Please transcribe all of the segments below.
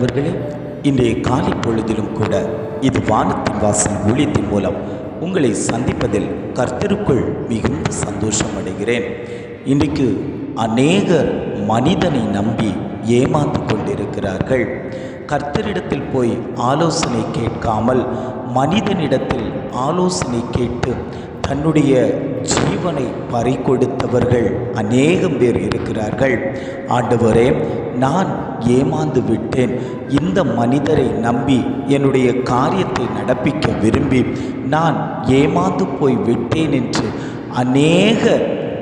அன்பானவர்களே இன்றைய காலை பொழுதிலும் கூட இது வானத்தின் வாசல் ஊழியத்தின் மூலம் உங்களை சந்திப்பதில் கர்த்தருக்குள் மிகுந்த சந்தோஷம் அடைகிறேன். இன்றைக்கு அநேகர் மனிதனை நம்பி ஏமாந்து கொண்டிருக்கிறார்கள். கர்த்தரிடத்தில் போய் ஆலோசனை கேட்காமல் மனிதனிடத்தில் ஆலோசனை கேட்டு தன்னுடைய ஜீவனை பறிகொடுத்தவர்கள் அநேகம் பேர் இருக்கிறார்கள். ஆண்டவரே நான் ஏமாந்து விட்டேன். இந்த மனிதரை நம்பி என்னுடைய காரியத்தை நடப்பிக்க விரும்பி நான் ஏமாந்து போய் விட்டேன் என்று அநேக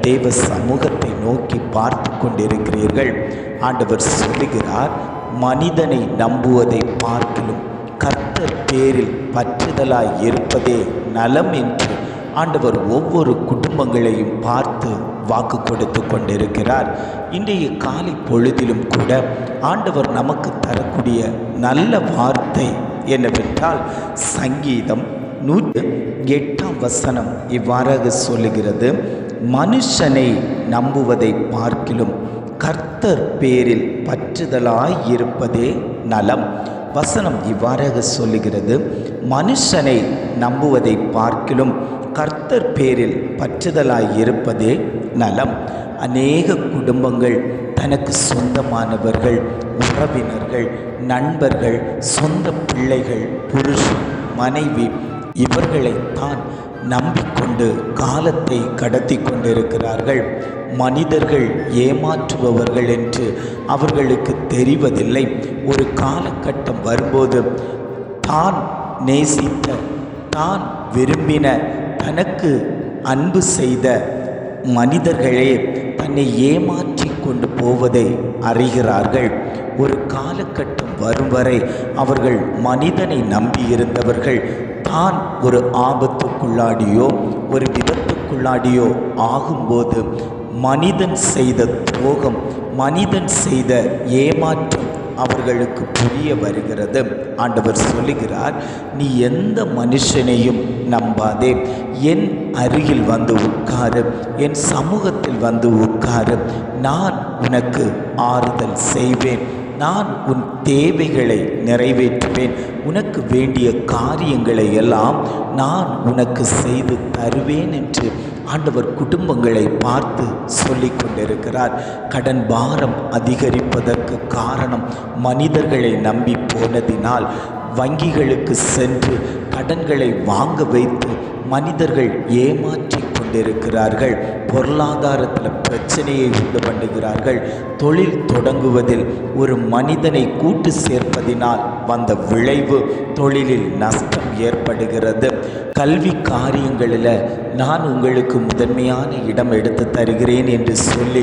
தேவ சமூகத்தை நோக்கி பார்த்து கொண்டிருக்கிறீர்கள். ஆண்டவர் சொல்லுகிறார் மனிதனை நம்புவதை பார்க்கிலும் கர்த்தர் பேரில் பற்றுதலாய் இருப்பதே நலம் என்று ஆண்டவர் ஒவ்வொரு குடும்பங்களையும் பார்த்து வாக்கு கொடுத்து கொண்டிருக்கிறார். இன்றைய காலை பொழுதிலும் கூட ஆண்டவர் நமக்கு தரக்கூடிய நல்ல வார்த்தை என்னவென்றால் சங்கீதம் நூற்று எட்டாம் வசனம் இவ்வாறாக சொல்லுகிறது. மனுஷனை நம்புவதை பார்க்கிலும் கர்த்தர் பேரில் பற்றுதலாயிருப்பதே நலம். வசனம் இவ்வாறாக சொல்லுகிறது. மனுஷனை நம்புவதை பார்க்கிலும் கர்த்தர் பேரில் பற்றுதலாய் இருப்பதே நலம். அநேக குடும்பங்கள் தனக்கு சொந்தமானவர்கள் உறவினர்கள் நண்பர்கள் சொந்த பிள்ளைகள் புருஷன் மனைவி இவர்களைத்தான் நம்பிக்கொண்டு காலத்தை கடத்தி கொண்டிருக்கிறார்கள். மனிதர்கள் ஏமாற்றுபவர்கள் என்று அவர்களுக்கு தெரிவதில்லை. ஒரு காலகட்டம் வரும்போது தான் நேசித்த தான் விரும்பின தனக்கு அன்பு செய்த மனிதர்களே தன்னை ஏமாற்றி கொண்டு போவதை அறிகிறார்கள். ஒரு காலகட்டம் வரும் வரை அவர்கள் மனிதனை நம்பியிருந்தவர்கள் தான் ஒரு ஆபத்துக்குள்ளாடியோ ஒரு விபத்துக்குள்ளாடியோ ஆகும்போது மனிதன் செய்த துரோகம் மனிதன் செய்த ஏமாற்றம் அவர்களுக்கு புரிய வருகிறது. ஆண்டவர் சொல்லுகிறார் நீ எந்த மனுஷனையும் நம்பாதே. என் அருகில் வந்து உட்காரு. என் சமூகத்தில் வந்து உட்காரு. நான் உனக்கு ஆறுதல் செய்வேன். நான் உன் தேவைகளை நிறைவேற்றுவேன். உனக்கு வேண்டிய காரியங்களை எல்லாம் நான் உனக்கு செய்து தருவேன் என்று ஆண்டவர் குடும்பங்களை பார்த்து சொல்லி கொண்டிருக்கிறார் கடன் பாரம் அதிகரிப்பதற்கு காரணம் மனிதர்களை நம்பி போனதினால் வங்கிகளுக்கு சென்று கடன்களை வாங்க வைத்து மனிதர்கள் ஏமாற்றி கொண்டிருக்கிறார்கள். பொருளாதாரத்தில் பிரச்சனையை உண்டு பண்ணுகிறார்கள். தொழில் தொடங்குவதில் ஒரு மனிதனை கூட்டு சேர்ப்பதினால் வந்த விளைவு தொழிலில் நஷ்டம் ஏற்படுகிறது. கல்வி காரியங்களில் நான் உங்களுக்கு முதன்மையான இடம் எடுத்து தருகிறேன் என்று சொல்லி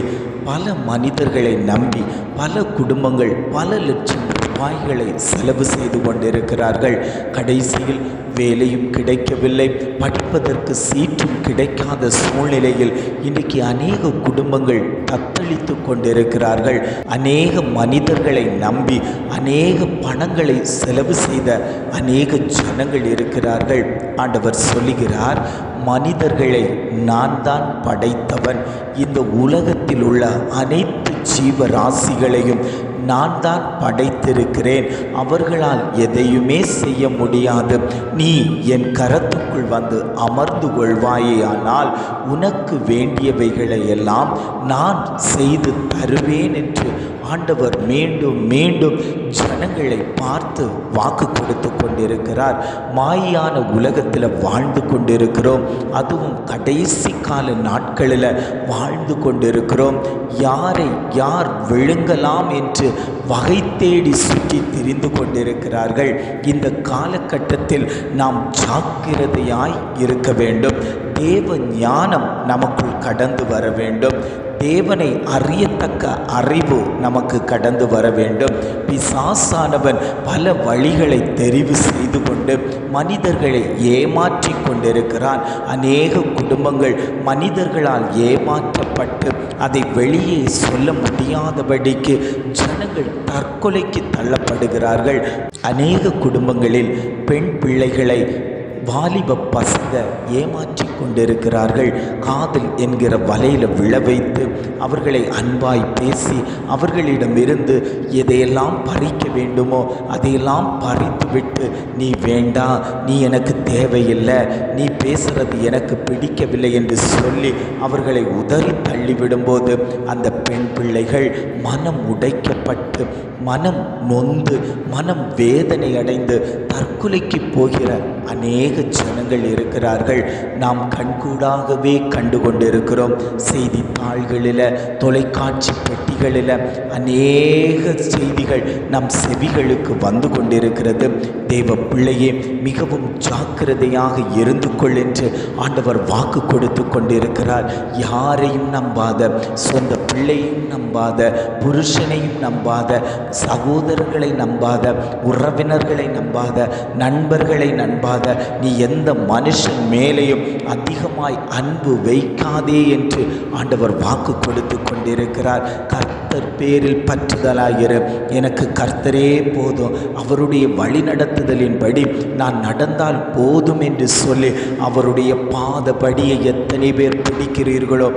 பல மனிதர்களை நம்பி பல குடும்பங்கள் பல லட்சம் ரூபாய்களை செலவு செய்து கொண்டிருக்கிறார்கள். கடைசியில் வேலையும் கிடைக்கவில்லை. படிப்பதற்கு சீற்றும் கிடைக்காத சூழ்நிலையில் இன்றைக்கு அநேக குடும்பங்கள் தத்தளித்து கொண்டிருக்கிறார்கள். அநேக மனிதர்களை நம்பி அநேக பணங்களை செலவு செய்த அநேக ஜனங்கள் இருக்கிறார்கள். ஆண்டவர் சொல்லுகிறார் மனிதர்களை நான் தான் படைத்தவன். இந்த உலகத்தில் உள்ள அனைத்து ஜீவராசிகளையும் நான் தான் படைத்திருக்கிறேன். அவர்களால் எதையுமே செய்ய முடியாது. நீ நீ என் கரத்துக்குள் வந்து அமர்ந்து கொள்வாயே ஆனால் உனக்கு வேண்டியவைகளை எல்லாம் நான் செய்து தருவேன் என்று ஆண்டவர் மீண்டும் மீண்டும் ஜனங்களை பார்த்து வாக்கு கொடுத்து கொண்டிருக்கிறார். மாயான உலகத்தில் வாழ்ந்து கொண்டிருக்கிறோம். அதுவும் கடைசி கால நாட்களில் வாழ்ந்து கொண்டிருக்கிறோம். யாரை யார் விழுங்கலாம் என்று வகை தேடி சுற்றி திரிந்து கொண்டிருக்கிறார்கள். இந்த காலகட்டத்தில் நாம் ஜாக்கிரதையாய் இருக்க வேண்டும். தேவ ஞானம் நமக்குள் கடந்து வர வேண்டும். தேவனை அறியத்தக்க அறிவு நமக்கு கடந்து வர வேண்டும். பிசாசானவன் பல வழிகளை தெரிவு செய்து கொண்டு மனிதர்களை ஏமாற்றி கொண்டிருக்கிறான். அநேக குடும்பங்கள் மனிதர்களால் ஏமாற்றப்பட்டு அதை வெளியே சொல்ல முடியாதபடிக்கு ஜனங்கள் தற்கொலைக்கு தள்ளப்படுகிறார்கள். அநேக குடும்பங்களில் பெண் பிள்ளைகளை வாலிப பசங்க ஏமாற்றி கொண்டிருக்கிறார்கள். காதல் என்கிற வலையில் விழ வைத்து அவர்களை அன்பாய் பேசி அவர்களிடமிருந்து எதையெல்லாம் பறிக்க வேண்டுமோ அதையெல்லாம் பறித்துவிட்டு நீ வேண்டாம் நீ எனக்கு தேவையில்லை நீ பேசுறது எனக்கு பிடிக்கவில்லை என்று சொல்லி அவர்களை உதறி தள்ளிவிடும்போது அந்த பெண் பிள்ளைகள் மனம் உடைக்கப்பட்டு மனம் நொந்து மனம் வேதனை அடைந்து தற்கொலைக்கு போகிற அநேக ஜனங்கள் இருக்கிறார்கள். நாம் கண்கூடாகவே கண்டு கொண்டிருக்கிறோம் செய்தித்தாள்களில் தொலைக்காட்சி பெட்டிகளில் அநேக செய்திகள் நம் செவிகளுக்கு வந்து கொண்டிருக்கிறது. தேவ பிள்ளையே மிகவும் ஜாக்கிரதையாக இருந்து கொள் என்று ஆண்டவர் வாக்கு கொடுத்து கொண்டிருக்கிறார். யாரையும் நம்பாத சொந்த பிள்ளையும் நம்பாத புருஷனையும் நம்பாத சகோதரர்களை நம்பாத உறவினர்களை நம்பாத நண்பர்களை நம்பாத நீ எந்த மனுஷன் மேலேயும் அதிகமாய் அன்பு வைக்காதே என்று ஆண்டவர் வாக்கு கொடுத்து கொண்டிருக்கிறார். கர்த்தர் பேரில் பற்றுதலாயிரு. எனக்கு கர்த்தரே போதும். அவருடைய வழிநடத்துதலின்படி நான் நடந்தால் போதும் என்று சொல்லி அவருடைய பாதபடியை எத்தனை பேர் பிடிக்கிறீர்களோ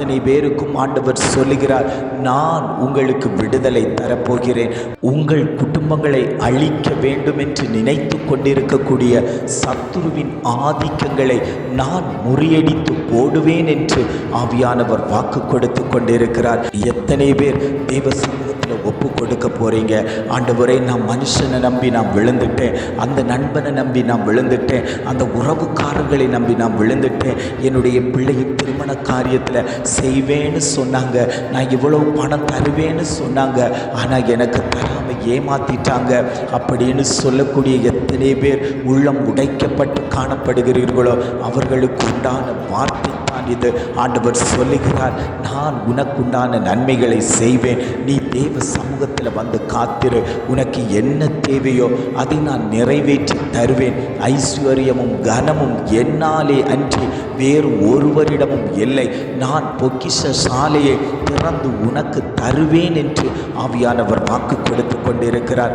அத்தனை பேருக்கும் ஆண்டவர் சொல்லுகிறார் நான் உங்களுக்கு விடுதலை தரப்போகிறேன். உங்கள் குடும்பங்களை அழிக்க வேண்டும் என்று நினைத்து கொண்டிருக்கக்கூடிய சத்துருவின் ஆதிக்கங்களை நான் முறியடித்து போடுவேன் என்று ஆவியானவர் வாக்கு கொடுத்து கொண்டிருக்கிறார். எத்தனை பேர் தேவ சமூகத்தில் ஒப்பு கொடுக்க போகிறீங்க ஆண்டவரே நான் மனுஷனை நம்பி நான் விழுந்துட்டேன். அந்த நண்பனை நம்பி நான் விழுந்துட்டேன். அந்த உறவுக்காரர்களை நம்பி நான் விழுந்துட்டேன். என்னுடைய பிள்ளையை திருமண காரியத்தில் செய்வேன்னு சொன்னாங்க. நான் இவ்வளோ பணம் தருவேன்னு சொன்னாங்க. ஆனால் எனக்கு தராமல் ஏமாத்திட்டாங்க. அப்படின்னு சொல்லக்கூடிய எத்தனை பேர் உள்ளம் உடைக்கப்பட்டு காணப்படுகிறீர்களோ அவர்களுக்கு உண்டான வார்த்தை தான் இது. ஆண்டவர் சொல்லுகிறார் நான் உனக்குண்டான நன்மைகளை செய்வேன். நீ தேவ சமூகத்தில் வந்து காத்திரு. உனக்கு என்ன தேவையோ அதை நான் நிறைவேற்றி தருவேன். ஐஸ்வர்யமும் கனமும் என்னாலே அன்றி வேறு ஒருவரிடமும் இல்லை. நான் பொக்கிஷ சாலையை திறந்து உனக்கு தருவேன் என்று ஆவியானவர் வாக்கு கொடுத்து கொண்டிருக்கிறார்.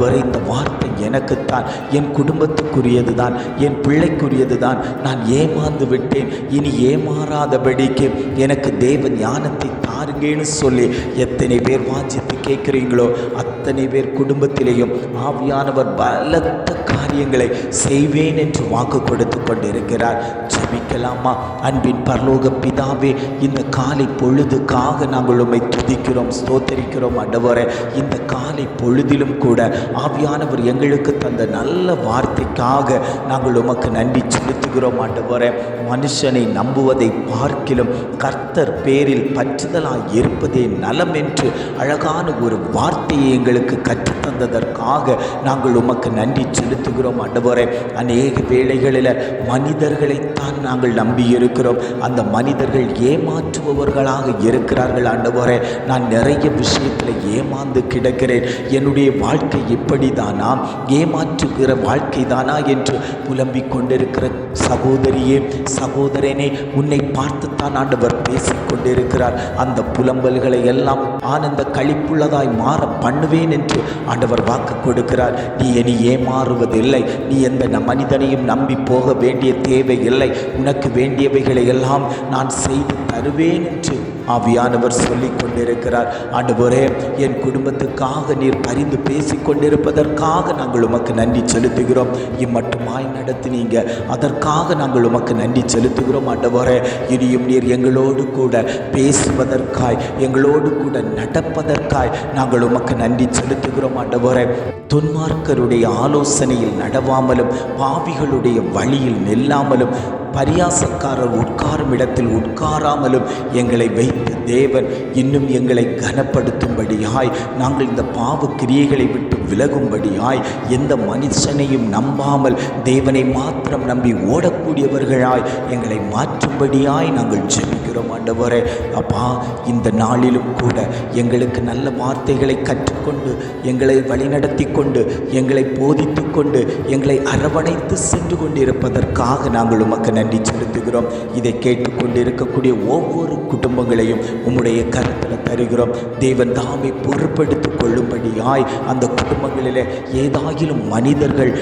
வரை இந்த வார்த்தை எனக்குத்தான் என் குடும்பத்துக்குரியது தான் என் பிள்ளைக்குரியது தான் நான் ஏமாந்து விட்டேன். இனி ஏமாறாதபடிக்கு எனக்கு தேவ ஞானத்தை தாருங்கன்னு சொல்லி எத்தனை பேர் ராஜ்யத்தை கேட்குறீங்களோ அத்தனை பேர் குடும்பத்திலேயும் ஆவியானவர் பலத்த காரியங்களை செய்வேன் என்று வாக்கு கொடுத்து கொண்டிருக்கிறார். ஜெபிக்கலாமா அன்பின் பரலோக பிதாவே இந்த காலை பொழுதுக்காக நாங்கள் உம்மை துதிக்கிறோம் ஸ்தோத்தரிக்கிறோம் அண்டவரே இந்த காலை பொழுதிலும் கூட ஆவியானவர் எங்களுக்கு தந்த நல்ல வார்த்தைக்காக நாங்கள் உமக்கு நன்றி செலுத்துகிறோம் ஆண்டவரே. மனுஷனை நம்புவதை பார்க்கிலும் கர்த்தர் பேரில் பற்றுதலாய் இருப்பதே நலம் என்று அழகான ஒரு வார்த்தையை எங்களுக்கு கற்றுத்தந்ததற்காக நாங்கள் உமக்கு நன்றி செலுத்துகிறோம் ஆண்டவரே. அநேக வேளைகளில் மனிதர்களைத்தான் நாங்கள் நம்பி இருக்கிறோம் அந்த மனிதர்கள் ஏமாற்றுபவர்களாக இருக்கிறார்கள் ஆண்டவரே. நான் நிறைய விஷயத்தில் ஏமாந்து கிடக்கிறேன். என்னுடைய வாழ்க்கை இப்படி தானா ஏமாற்றுகிற வாழ்க்கை தானா என்று புலம்பிக் கொண்டிருக்கிற சகோதரியே சகோதரனே உன்னை பார்த்துத்தான் ஆண்டவர் பேசிக் கொண்டிருக்கிறார். அந்த புலம்பல்களை எல்லாம் ஆனந்த கழிப்புள்ளதாய் மாற பண்ணுவேன் என்று ஆண்டவர் வாக்கு கொடுக்கிறார். நீ இனி ஏமாறுவதில்லை. நீ எந்த மனிதனையும் நம்பி போக வேண்டிய தேவை இல்லை உனக்கு வேண்டியவைகளை எல்லாம் நான் செய்து தருவேன் என்று ஆவியானவர் சொல்லி கொண்டிருக்கிறார் ஆண்டவரே என் குடும்பத்துக்காக நீர் பரிந்து பேசி கொண்டிருப்பதற்காக நாங்கள் உமக்கு நன்றி செலுத்துகிறோம். இம்மட்டுமாய் நடத்தினீங்க. அதற்காக நாங்கள் உமக்கு நன்றி செலுத்துகிறோம் ஆண்டவரே. இனியும் நீர் எங்களோடு கூட பேசுவதற்காய் எங்களோடு கூட நடப்பதற்காய் நாங்கள் உமக்கு நன்றி செலுத்துகிறோம் ஆண்டவரே. துன்மார்க்கருடைய ஆலோசனையில் நடவாமலும் பாவிகளுடைய வழியில் நில்லாமலும் பரியாசக்காரர் உட்காரும் இடத்தில் உட்காராமலும் எங்களை வைத்து தேவன் இன்னும் எங்களை கனப்படுத்தும்படியாய் நாங்கள் இந்த பாவ கிரியைகளை விட்டு விலகும்படியாய் எந்த மனுஷனையும் நம்பாமல் தேவனை மாத்திரம் நம்பி ஓடக்கூடியவர்களாய் எங்களை மாற்றும்படியாய் நாங்கள் ஜெபிக்கிறோம் ஆண்டவரே. அப்பா இந்த நாளிலும் கூட எங்களுக்கு நல்ல வார்த்தைகளை கற்றுக்கொண்டு எங்களை வழிநடத்தி கொண்டு எங்களை போதித்து கொண்டு எங்களை அரவணைத்து சென்று கொண்டிருப்பதற்காக நாங்கள் உமக்கு நன்றி செலுத்துகிறோம். இதை கேட்டுக்கொண்டிருக்கக்கூடிய ஒவ்வொரு குடும்பங்களையும் உம்முடைய கருத்தில் தருகிறோம். தேவன் தாமை பொறுப்படுத்திக் கொள்ளும்படியாய் அந்த குடும்பங்களிலே ஏதாயிலும் மனிதர்கள்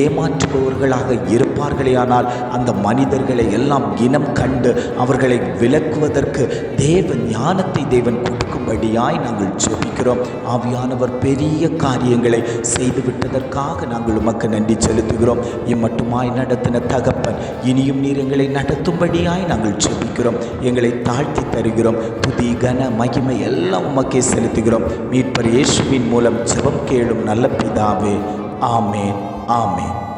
ஏமாற்றுபவர்களாக இருப்ப இருப்பார்களே ஆனால் அந்த மனிதர்களை எல்லாம் இனம் கண்டு அவர்களை விளக்குவதற்கு தேவ ஞானத்தை தேவன் கொடுக்கும்படியாய் நாங்கள் ஜெபிக்கிறோம். ஆவியானவர் பெரிய காரியங்களை செய்துவிட்டதற்காக நாங்கள் உமக்கு நன்றி செலுத்துகிறோம். இம்மட்டுமாய் நடத்தின தகப்பன் இனியும் நீர் எங்களை நடத்தும்படியாய் நாங்கள் ஜெபிக்கிறோம். எங்களை தாழ்த்தி தருகிறோம். புதி கன மகிமை எல்லாம் உமக்கே செலுத்துகிறோம். மீட்பர் இயேசுவின் மூலம் ஜெபம் கேளும் நல்ல பிதாவே. ஆமேன். ஆமேன்.